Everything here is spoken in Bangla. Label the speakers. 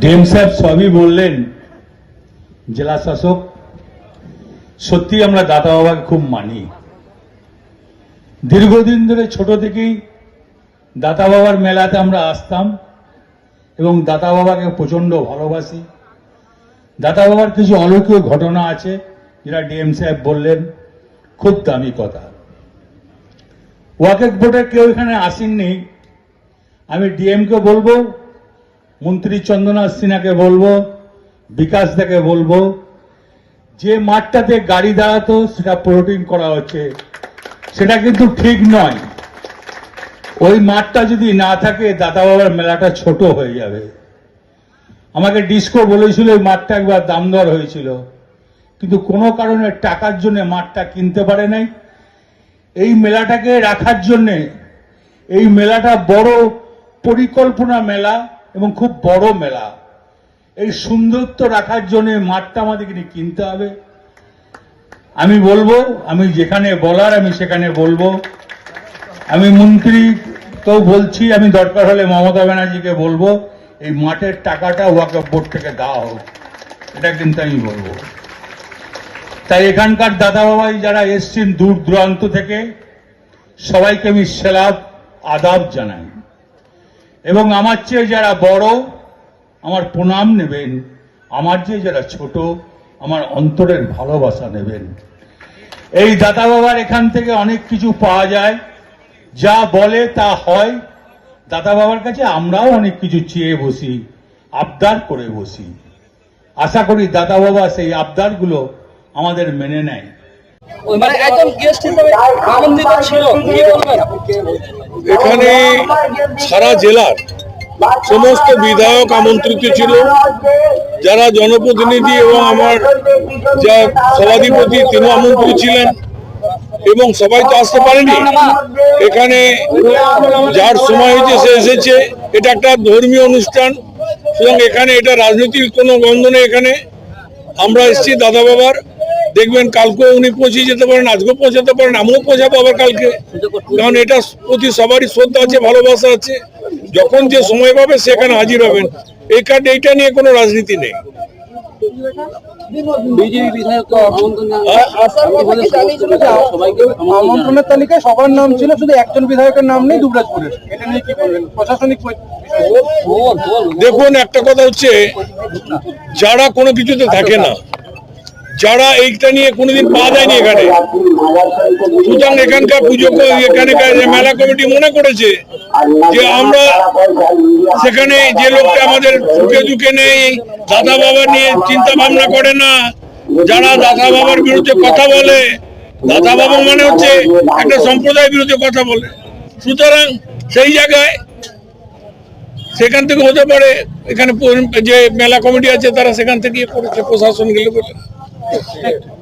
Speaker 1: ডিএম সাহেব সবই বললেন, জেলা শাসক সত্যি আমরা দাদা বাবাকে খুব মানি। দীর্ঘদিন ধরে ছোট থেকেই দাতা বাবার মেলাতে আমরা আসতাম এবং দাতা বাবাকে প্রচণ্ড ভালোবাসি। দাতা বাবার কিছু অলৌকিক ঘটনা আছে যেটা ডিএম সাহেব বললেন, খুব দামি কথা। ওয়াকেট বোর্ডে কেউ এখানে আসেননি, আমি ডিএমকে বলব মন্ত্রী চন্দ্রনাথ সিনহাকে বলব, বিকাশ দাকে বলব, যে মাঠটাতে গাড়ি দাঁড়াতো সেটা প্রোটিন করা হচ্ছে। সেটা কিন্তু ঠিক নয়। ওই মাঠটা যদি না থাকে দাদা বাবার মেলাটা ছোট হয়ে যাবে। আমাকে ডিস্কো বলেছিল ওই মাঠটা একবার দাম দর হয়েছিল। কিন্তু কোনো কারণে টাকার জন্য মাঠটা কিনতে পারে নাই। এই মেলাটাকে রাখার জন্যে, এই মেলাটা বড় পরিকল্পনা মেলা। এবং খুব বড় মেলা। এই সুন্দরত্ব রাখার জন্য মাঠটা আমাদেরকে কিনতে হবে। আমি বলব, আমি যেখানে বলার, আমি সেখানে বলব। আমি মন্ত্রী তো বলছি, আমি দরকার হলে মমতা ব্যানার্জিকে বলব, এই মাঠের টাকাটা ওয়াকফ বোর্ড থেকে দেওয়া হোক। এটা কিন্তু আমি বলব। তাই এখানকার দাদা বাবাই যারা এসছেন দূর দূরান্ত থেকে, সবাইকে আমি সেলাদ আদাব জানাই। এবং আমার চেয়ে যারা বড়, আমার প্রণাম নেবেন। আমার চেয়ে যারা ছোট, আমার অন্তরের ভালোবাসা নেবেন। এই দাদা বাবার এখান থেকে অনেক কিছু পাওয়া যায়। যা বলে তা হয়। দাদা বাবার কাছে আমরাও অনেক কিছু চেয়ে বসি, আবদার করে বসি। আশা করি দাদা বাবা সেই আবদারগুলো আমাদের মেনে নেয়।
Speaker 2: মানে গেস্ট হিসেবে আমন্ত্রিত ছিল, কি বলবেন?
Speaker 3: এখানে সারা জেলার সমস্ত বিধায়ক আমন্ত্রিত ছিল। যারা জনপ্রতিনিধি এবং আমার যা সভাধিপতি তিনি আমন্ত্রিত ছিলেন এবং সবাই তো আসতে পারেনি। এখানে যার সময় হয়েছে সে এসেছে। এটা একটা ধর্মীয় অনুষ্ঠান। সুতরাং এখানে এটা রাজনীতির কোনো গন্ধ নেই এখানে। আমরা এসেছি দাদা বাবার। দেখবেন কালকেও উনি পৌঁছে যেতে পারেন আজকেও পৌঁছাতে পারেন আমিও পৌঁছাবো আবার কালকে। কারণ এটা প্রতি সবারই শ্রদ্ধা আছে ভালোবাসা আছে। যখন যে সময় পাবে সেখানে হাজির হবেন। এই কার্ড এইটা নিয়ে কোনো রাজনীতি নেই।
Speaker 4: আমন্ত্রণের তালিকায় সবার নাম ছিল শুধু একজন বিধায়কের নাম নেই দুবরাজপুরের। এটা নিয়ে কি বলবেন প্রশাসনিক বিষয়।
Speaker 2: বল বল।
Speaker 3: দেখুন একটা কথা হচ্ছে যারা কোনো কিছুতে থাকে না যারা এইটা নিয়ে কোনোদিন পাওয়া যায়নি এখানে, সুতরাং এখানকার পুজো এখানকার যে মেলা কমিটি মনে করেছে যে আমরা সেখানে যে লোকটা আমাদের সুখে দুঃখে নেই, দাদা বাবা নিয়ে চিন্তা ভাবনা করে না। যারা দাদা বাবার বিরুদ্ধে কথা বলে, দাদা বাবা মানে হচ্ছে একটা সম্প্রদায়ের বিরুদ্ধে কথা বলে। সুতরাং সেই জায়গায় সেখান থেকে হতে পারে, এখানে যে মেলা কমিটি আছে তারা সেখান থেকে করেছে, প্রশাসন গেলে বলে। Peki.